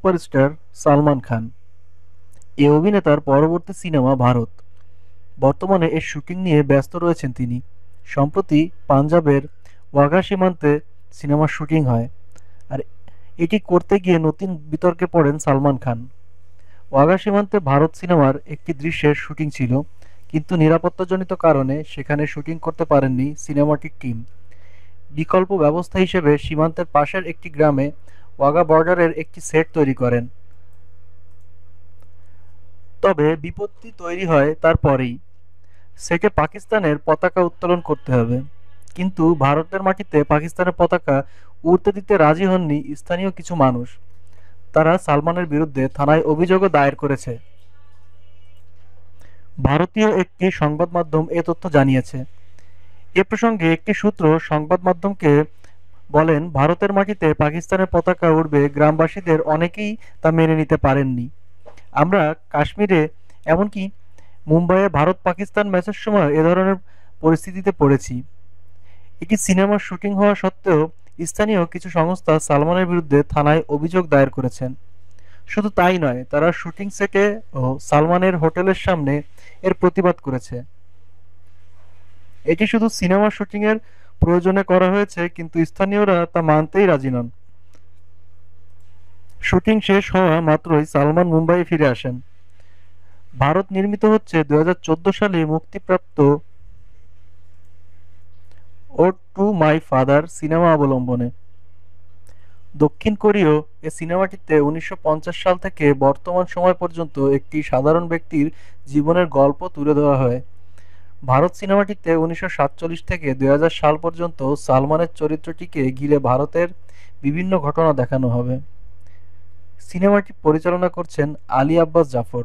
Superstar Salman Khan. এ অভিনেতার পরবর্তী cinema Bharat. বর্তমানে এর শুটিং নিয়ে ব্যস্ত রয়েছেন তিনি। সম্প্রতি পাঞ্জাবের ওয়াঘা সীমান্তে সিনেমার শুটিং হয়। আর এটি করতে গিয়ে নতুন বিতর্কে পড়েন সালমান খান। ওয়াঘা সীমান্তে ভারত সিনেমার একটি দৃশ্যের শুটিং ছিল, কিন্তু নিরাপত্তাজনিত কারণে সেখানে শুটিং করতে পারেননি সিনেমাটির টিম। বিকল্প ব্যবস্থা হিসেবে সীমান্তের পাশের একটি গ্রামে ওয়াঘা বর্ডারের একটি সেট তৈরি করেন। তবে বিপত্তি তৈরি হয় তারপরেই। সেটে পাকিস্তানের পতাকা উত্তোলন করতে হবে। কিন্তু ভারতের মাটিতে পাকিস্তানের পতাকা উড়তে দিতে রাজি হননি স্থানীয় কিছু মানুষ। তারা সালমানের বিরুদ্ধে থানায় অভিযোগও দায়ের করেছে। ভারতীয় একটি সংবাদ মাধ্যম এ তথ্য জানিয়েছে। এ প্রসঙ্গে একটি সূত্র সংবাদ মাধ্যমকে বলেন, ভারতের মাটিতে পাকিস্তানের পতাকা উড়বে গ্রামবাসীদের অনেকেই তা মেনে নিতে পারেননি। আমরা কাশ্মীরে, এমনকি মুম্বাইয়ে ভারত পাকিস্তান ম্যাচের সময় এ ধরনের পরিস্থিতিতে পড়েছি। একটি সিনেমার শুটিং হওয়া সত্ত্বেও স্থানীয় কিছু সংস্থা সালমানের বিরুদ্ধে থানায় অভিযোগ দায়ের করেছেন। শুধু তাই নয়, তারা শুটিং সেটে ও সালমানের হোটেলের সামনে এর প্রতিবাদ করেছে। এটি শুধু সিনেমা শুটিংয়ের প্রয়োজনে করা হয়েছে, কিন্তু স্থানীয়রা তা মানতেই রাজি নন। শুটিং শেষ হওয়া মাত্রই সালমান মুম্বাই ফিরে আসেন। ভারত নির্মিত হচ্ছে দুই হাজার চোদ্দ সালে মুক্তিপ্রাপ্ত ode to my father cinema অবলম্বনে। দক্ষিণ কোরীয় এ সিনেমাটিতে উনিশশো পঞ্চাশ সাল থেকে বর্তমান সময় পর্যন্ত একটি সাধারণ ব্যক্তির জীবনের গল্প তুলে ধরা হয়। ভারত সিনেমাটিতে উনিশশো সাতচল্লিশ থেকে দু হাজার সাল পর্যন্ত সালমানের চরিত্রটিকে ঘিরে ভারতের বিভিন্ন ঘটনা দেখানো হবে। সিনেমাটি পরিচালনা করছেন আলী আব্বাস জাফর।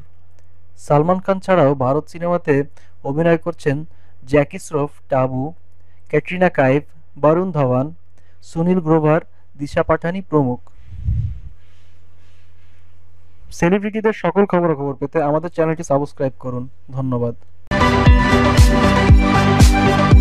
সালমান খান ছাড়াও ভারত সিনেমাতে অভিনয় করছেন জ্যাকি শ্রফ, টাবু, ক্যাটরিনা কাইফ বরুণ ধাওয়ান, সুনীল গ্রোভার, দিশা পাঠানি প্রমুখ। সেলিব্রিটিদের সকল খবরাখবর পেতে আমাদের চ্যানেলটি সাবস্ক্রাইব করুন। ধন্যবাদ। Thank